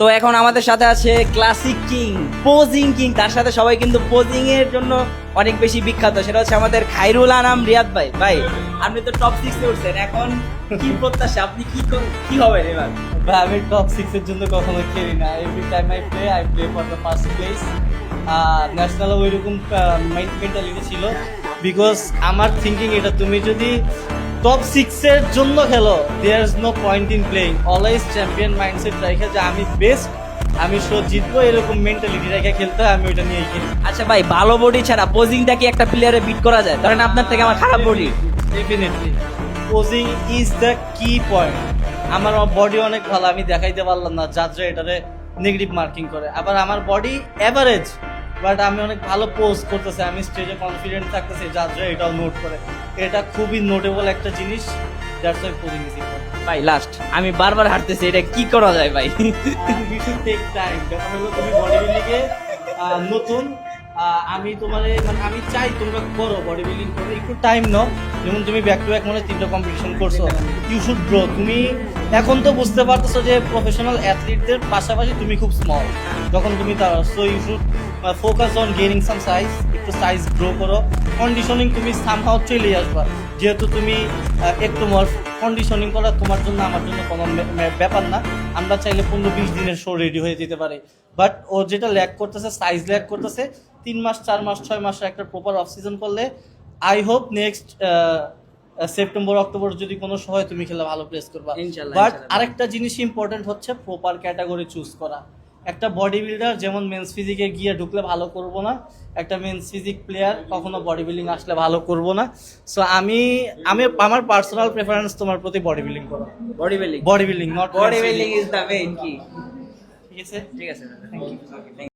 তো এখন আমাদের সাথে আছে ক্লাসিক কিং পোজিং কিং তার সাথে সবাই কিন্তু পোজিং এর জন্য অনেক বেশি বিখ্যাত। সেটা হচ্ছে আমাদের খাইরুল আনাম রিয়াদ ভাই। ভাই, আপনি তো টপ সিক্সে উঠছেন, এখন কি প্রত্যাশা? আপনি কি কি হবেন এবার? ভাই, আমি টপ সিক্সের জন্য কখনো খেলি না। Every time I play I play for the first place national ওইরকম মেন্টালিটি ছিল। বিকজ আমার থিঙ্কিং এটা, তুমি যদি টপ সিক্সের জন্য খেলো there is no point in playing always champion mindset রেখে যে আমি বেস্ট আমি শো জিতবো এরকম মেন্টালিটি রেখে খেলতে হয় আমি ওইটা নিয়ে খেলি। আচ্ছা ভাই ভালো বডি ছাড়া পোজিংটা কি একটা প্লেয়ারে বিট করা যায়? ধরেন আপনার থেকে আমার খারাপ body definitely posing is the key point আমার বডি অনেক ভালো আমি দেখাইতে পারলাম না যাত্রা এটারে নেগেটিভ মার্কিং করে। আবার আমার বডি অ্যাভারেজ বাট আমি অনেক ভালো পোজ করতেছি আমি স্টেজে কনফিডেন্ট থাকতেছি যাত্রা এটাও নোট করে। এটা খুবই নোটেবল একটা জিনিস দ্যাটস ওয়াই পোজিং ইজ ভাই লাস্ট আমি বারবার হারতেছি এটা কি করা যায় ভাই? ইউ শুড টেক টাইম ব্যাপার হলো তুমি বডি বিল্ডিংয়ে নতুন আমি তোমার মানে আমি চাই তোমরা করো বডি বিল্ডিং করো একটু টাইম নাও। যেমন তুমি ব্যাক টু ব্যাক মানে তিনটা কম্পিটিশন করছ। ইউ শুড গ্রো তুমি এখন তো বুঝতে পারতেছো যে প্রফেশনাল অ্যাথলিটদের পাশাপাশি তুমি খুব স্মল যখন তুমি তার so you should focus on gaining some size একটু সাইজ গ্রো করো। কন্ডিশনিং তুমি সামহাও চলে আসবা। যেহেতু তুমি একটু মর কন্ডিশনিং করা তোমার জন্য আমার জন্য কোনো ব্যাপার না। আমরা চাইলে পনেরো বিশ দিনের শো রেডি হয়ে যেতে পারে। বাট ও যেটা ল্যাক করতেছে সাইজ ল্যাক করতেছে তিন মাস চার মাস ছয় মাসে একটা প্রপার অফ সিজন করলে I hope next September October যদি কোনো সময় তুমি খেলে ভালো প্লেস করবা। বাট। আরেকটা জিনিস ইম্পর্টেন্ট হচ্ছে প্রপার ক্যাটাগরি চুজ করা। একটা বডি বিল্ডার যেমন মেন্স ফিজিকে গিয়ে ঢুকলে ভালো করব না একটা মেন্স ফিজিক প্লেয়ার কখনো বডি বিল্ডিং আসলে ভালো করব না। সো আমি আমি আমার পার্সোনাল প্রেফারেন্স তোমার প্রতি বডি বিল্ডিং করো। Body building body building not body building is the main key ঠিক আছে? ঠিক আছে থ্যাংক ইউ